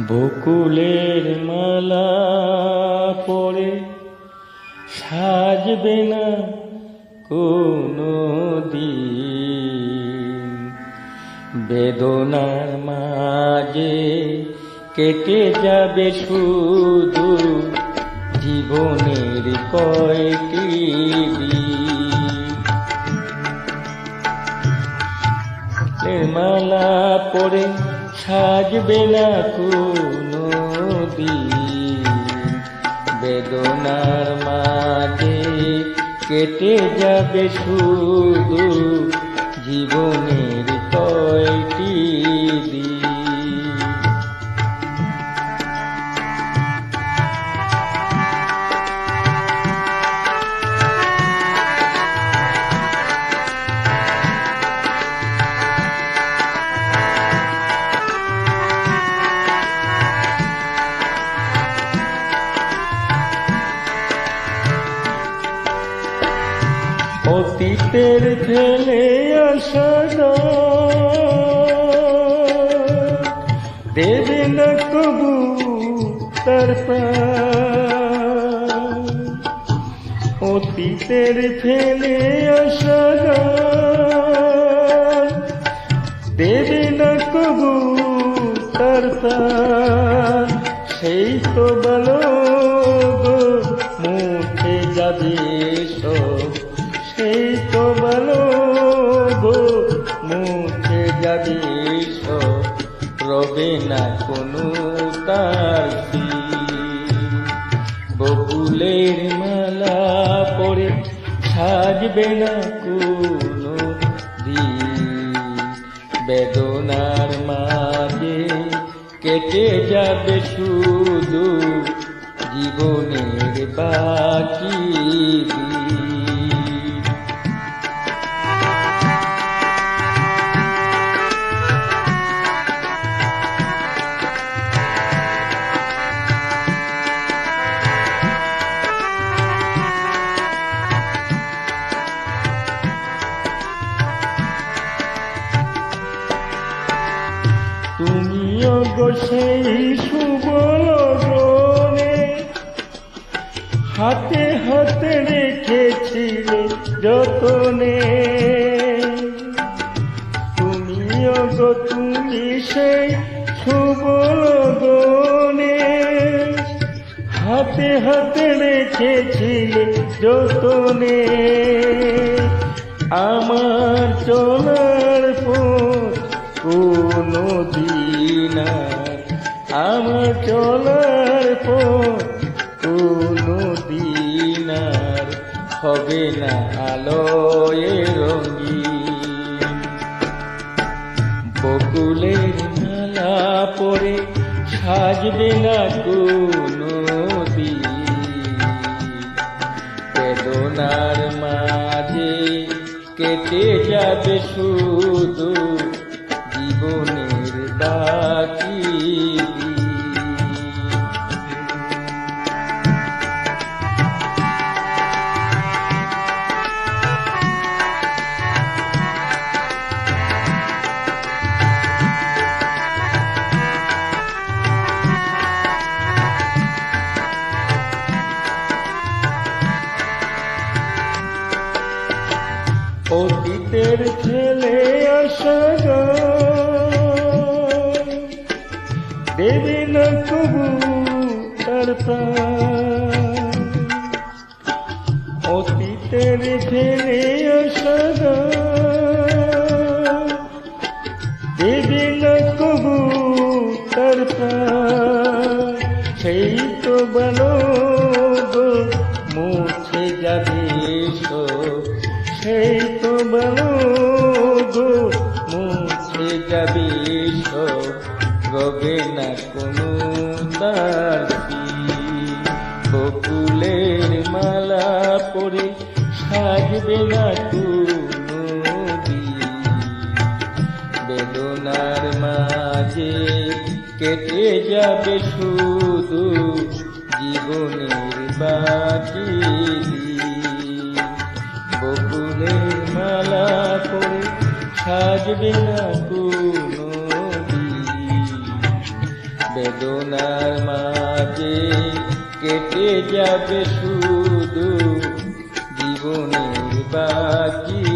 বকুলের মালা পরে সাজবে না কোনো দিন বেদনার মাঝে কেটে যাবে শুধু জীবনের কয়টি মালা পরে সাজবে না কোনো দিন। বেদনার মাঝে কেটে যাবে শুধু জীবনের কয়টি দিন। অতীতের ফেলে আসা দেবে না কবু তার অতীতের ফেলে আসা দেবে না কবু তার সেই তো বলো মুখে যাবে রবে না কোনো তার। বকুলের মালা পরে সাজবে না কোনো দিন বেদনার মাঝে কেটে যাবে শুধু জীবনের বাকি দিন। তুমিও গো সেই সুবলনে হাতে হাতে রেখেছিলে যতনে। তুমিও গো তুমি সেই সুবলনে হাতে হাতে রেখেছিলে যতনে। আমার পথ কোনো দিন আমার চলার পথ কোনো দিন হবে না আলোয় রঙিন। বকুলের মালা পরে সাজবে না কোনো দিন বেদনার মাঝে কেটে যাবে শুধু বাকি দিন। অতীতের ছেলে আসা অতীতের ছেলে আসা দেবে না কবু তার সেই তো বলো মুছে যাবে সেই তো বলো মুছে যাবে রবে না কোনো তার। বকুলের মালা পরে সাজবে না কোনো দিন। বেদনার মাঝে কেটে যাবে শুধু জীবনের বাকি। বকুলের মালা পরে সাজবে না বেদনার মাঝে কেটে যাবে শুধু জীবনের বাকি।